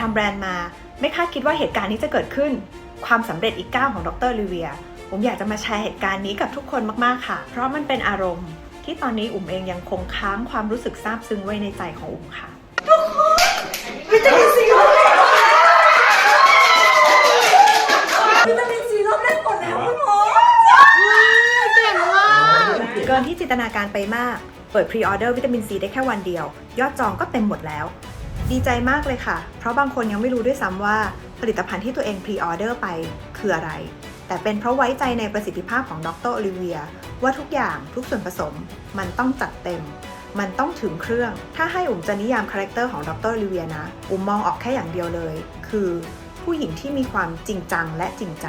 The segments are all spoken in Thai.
ทำแบรนด์มา ไม่คาดคิดว่าเหตุการณ์นี้จะเกิดขึ้น ความสำเร็จอีกก้าวของดรลิเวียผมอยากจะมาแชร์เหตุการณ์นี้กับทุกคนมาก ๆ ค่ะ เพราะมันเป็นอารมณ์ ที่ตอนนี้อุ๋มเองยังคงค้างความรู้สึกซาบซึ้งไว้ในใจของอุ๋มค่ะวิตามินซีรอบแรกวิตามินซีรอบแรกหมดแล้วคุณหมอเก่งมากเกินที่จินตนาการไปมาก เปิดพรีออเดอร์วิตามินซีได้แค่วันเดียว ยอดจองก็เต็มหมดแล้ว ดีใจมากเลยค่ะ เพราะบางคนยังไม่รู้ด้วยซ้ำว่าผลิตภัณฑ์ที่ตัวเองพรีออเดอร์ไปคืออะไร แต่เป็นเพราะไว้ใจในประสิทธิภาพของดรโอลิเวีย ว่าทุกอย่างทุกส่วนผสม มันต้องจัดเต็ม มันต้องถึงเครื่อง ถ้าให้อุ๋มจะนิยามคาแรคเตอร์ของดรโอลิเวียนะ อุ๋มมองออกแค่อย่างเดียวเลย คือ ผู้หญิงที่มีความจริงจังและจริงใจ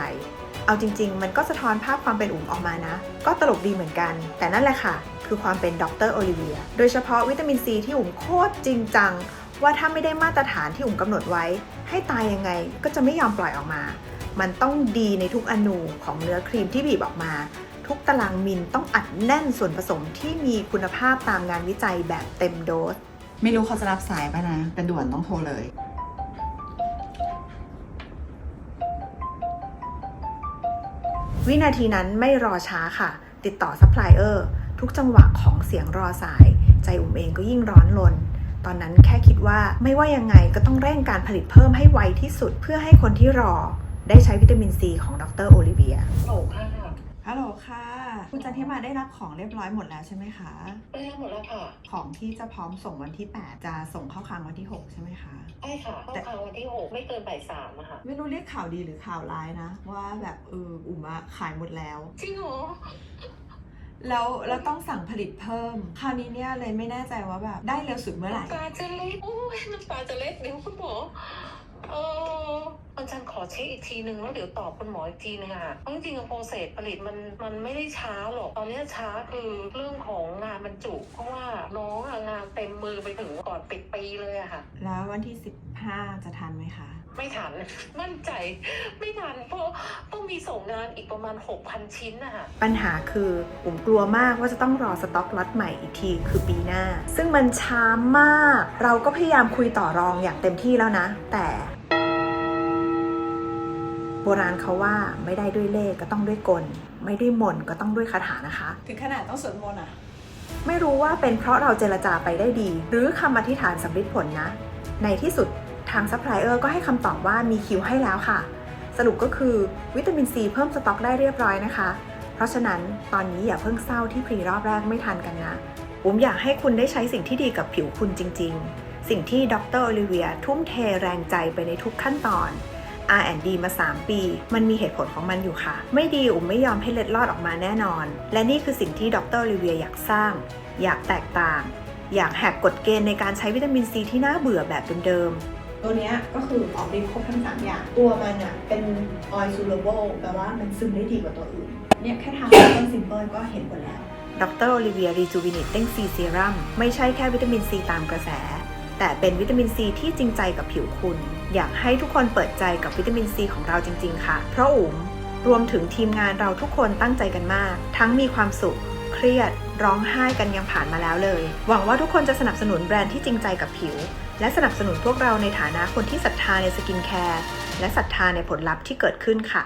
เอาจริง ๆ มันก็สะท้อนภาพความเป็นอุ๋มออกมานะ ก็ตลกดีเหมือนกัน แต่นั่นแหละค่ะ คือความเป็นดรโอลิเวีย โดยเฉพาะวิตามินซีที่อุ๋มโคตรจริงจัง ว่าถ้าไม่ได้มาตรฐานที่อุ๋มกำหนดไว้ ให้ตายยังไงก็จะไม่ยอมปล่อยออกมา มันต้องดีในทุกอนูของเนื้อครีมที่บีบออกมา ทุกตารางมิลต้องอัดแน่นส่วนผสมที่มีคุณภาพตามงานวิจัยแบบเต็มโดส ไม่รู้เขาจะรับสายป่ะนะ แต่ด่วนต้องโทรเลย วินาทีนั้นไม่รอช้าค่ะ ติดต่อซัพพลายเออร์ทุกจังหวะของเสียงรอสาย ใจอุ๋มเองก็ยิ่งร้อนลน ตอนนั้นแค่คิดว่าไม่ว่ายังไงก็ต้องเร่งการผลิตเพิ่มให้ไวที่สุดเพื่อให้คนที่รอ ได้ใช้วิตามินซีของดรโอลิเวียโอ้ค่ะฮัลโหลค่ะ คุณจันทิมาได้รับของเรียบร้อยหมดแล้วใช่ไหมคะ ได้หมดแล้วค่ะ ของที่จะพร้อมส่งวันที่ 8 จะส่งเข้าคลังวันที่ 6 ใช่ไหมคะใช่ค่ะต้องทางวันที่หกไม่เกินบ่ายสามอะค่ะ ไม่รู้เรียกข่าวดีหรือข่าวร้ายนะ ว่าแบบเอออุ๋มอะขายหมดแล้ว จริงเหรอ แล้วเราต้องสั่งผลิตเพิ่ม คราวนี้เนี่ยเลยไม่แน่ใจว่าแบบได้เร็วสุดเมื่อไหร่ ตาจะเล็กโอ้ยน้ำตาจะเล็กเดี๋ยวคุณหมอ อาจารย์ขอเช็คอีกทีนึงแล้วเดี๋ยวตอบคุณหมออีกทีนึงอะเพราะจริงๆอะโปรเซสผลิตมันมันไม่ได้ช้าหรอก ตอนนี้ช้าคือเรื่องของงานบรรจุ เพราะว่าน้องอะงานเต็มมือไปถึงก่อนปิดปีเลยอะค่ะ แล้ววันที่ 15 จะทันไหมคะไม่ทัน มั่นใจ ไม่ทัน เพราะต้องมีส่งงานอีกประมาณ 6,000 ชิ้นนะคะปัญหาคือผมกลัวมากว่าจะต้องรอสต็อกล็อตใหม่อีกที คือปีหน้า ซึ่งมันช้ามาก เราก็พยายามคุยต่อรองอย่างเต็มที่แล้วนะ แต่โบราณเขาว่าไม่ได้ด้วยเลขก็ต้องด้วยกล ไม่ด้วยมนต์ก็ต้องด้วยคาถานะคะ ถึงขนาดต้องสวดมนต์อะ ไม่รู้ว่าเป็นเพราะเราเจรจาไปได้ดี หรือคำอธิษฐานสำลิดผลนะ ในที่สุดทางซัพพลายเออร์ก็ให้คำตอบว่ามีคิวให้แล้วค่ะ สรุปก็คือวิตามินซีเพิ่มสต็อกได้เรียบร้อยนะคะ เพราะฉะนั้นตอนนี้อย่าเพิ่งเศร้าที่พรีรอบแรกไม่ทันกันนะผมอยากให้คุณได้ใช้สิ่งที่ดีกับผิวคุณจริง ๆ สิ่งที่ดรโอลิเวียทุ่มเทแรงใจไปในทุกขั้นตอน R&D มา 3 ปี มันมีเหตุผลของมันอยู่ค่ะ ไม่ดีอุ๋มไม่ยอมให้เล็ดลอดออกมาแน่นอน และนี่คือสิ่งที่ดรโอลิเวียอยากสร้าง อยากแตกต่าง อยากแหกกฎเกณฑ์ในการใช้วิตามินซีที่น่าเบื่อแบบเดิมๆตัวนี้ก็คือออกฤทธิ์ครบทั้ง 3 อย่าง ตัวมันอะเป็น oil soluble แปลว่ามันซึมได้ดีกว่าตัวอื่น เนี่ยแค่ทาต้นซิมเปิลก็เห็นผลแล้ว ดรโอลิเวียรีจูวินิตเต้งซีเซรั่มไม่ใช่แค่วิตามินซีตามกระแส แต่เป็นวิตามินซีที่จริงใจกับผิวคุณ อยากให้ทุกคนเปิดใจกับวิตามินซีของเราจริง ๆ ค่ะ เพราะอุ๋มรวมถึงทีมงานเราทุกคนตั้งใจกันมาก ทั้งมีความสุข เครียด ร้องไห้กันยังผ่านมาแล้วเลย หวังว่าทุกคนจะสนับสนุนแบรนด์ที่จริงใจกับผิว และสนับสนุนพวกเราในฐานะคนที่ศรัทธาในสกินแคร์และศรัทธาในผลลัพธ์ที่เกิดขึ้นค่ะ